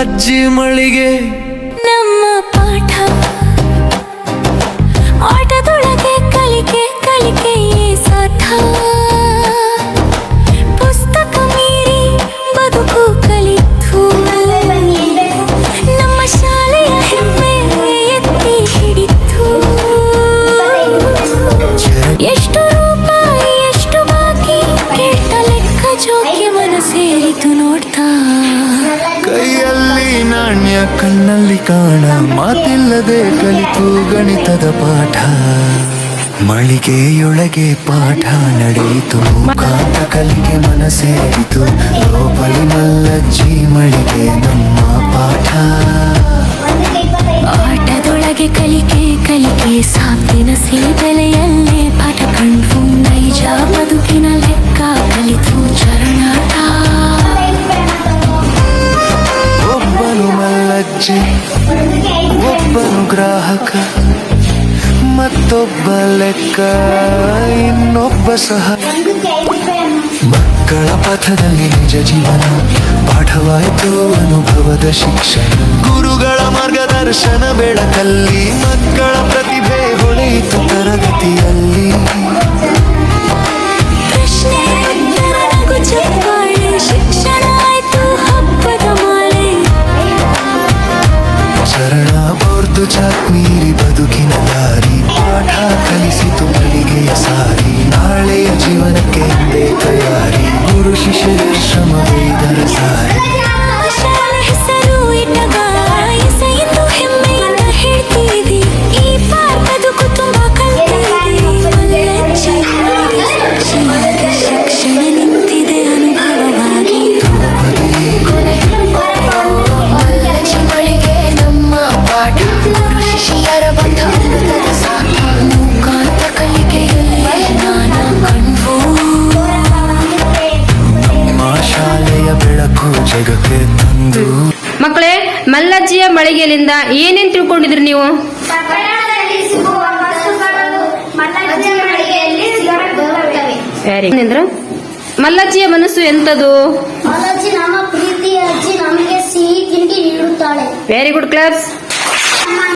ಅಜ್ಜಿ ಮಳಿಗೆ ಕಣ್ಣಲ್ಲಿ ಕಾಣ ಮಾತಿಲ್ಲದೆ ಕಲಿತು ಗಣಿತದ ಪಾಠ. ಮಳಿಗೆಯೊಳಗೆ ಪಾಠ ನಡೆಯಿತು. ಕಾಟ ಕಲಿಕೆ ಮನಸೇರಿತು. ಲೋಪಲಿ ಮಲ್ಲಜ್ಜಿ ಮಳಿಗೆ ನಮ್ಮ ಪಾಠ. ಆಟದೊಳಗೆ ಕಲಿಕೆ ಕಲಿಕೆ ಸಾಪ್ತಿನ ಬೆಲೆಯಲ್ಲೇ ಒಬ್ಬನು ಗ್ರಾಹಕ, ಮತ್ತೊಬ್ಬ ಲೆಕ್ಕ, ಇನ್ನೊಬ್ಬ ಸಹ. ಮಕ್ಕಳ ಪಥದಲ್ಲಿ ನಿಜ ಜೀವನ, ಪಾಠವಾಯಿತು ಅನುಭವದ ಶಿಕ್ಷಣ. ಗುರುಗಳ ಮಾರ್ಗದರ್ಶನ ಬೆಳಕಲ್ಲಿ ಮಕ್ಕಳ ಪ್ರತಿಭೆ ಹೊಳೆಯಿತು. পুরুষ শিশিরের সমাবেদার ಮಕ್ಕಳೇ ಮಲ್ಲಜ್ಜಿಯ ಮಳಿಗೆಯಲ್ಲಿಂದ ಏನೇನ್ ತಿಳ್ಕೊಂಡಿದ್ರಿ ನೀವು? ಮಲ್ಲಜ್ಜಿಯ ಮನಸ್ಸು ಎಂತದು? ಮಲ್ಲಜ್ಜಿ ನಮ್ಮ ಪ್ರೀತಿ ಅಜ್ಜಿ ನಮಗೆ ಸಿಹಿ ತಿಂಡಿ ನೀಡುತ್ತಾಳೆ. Very good class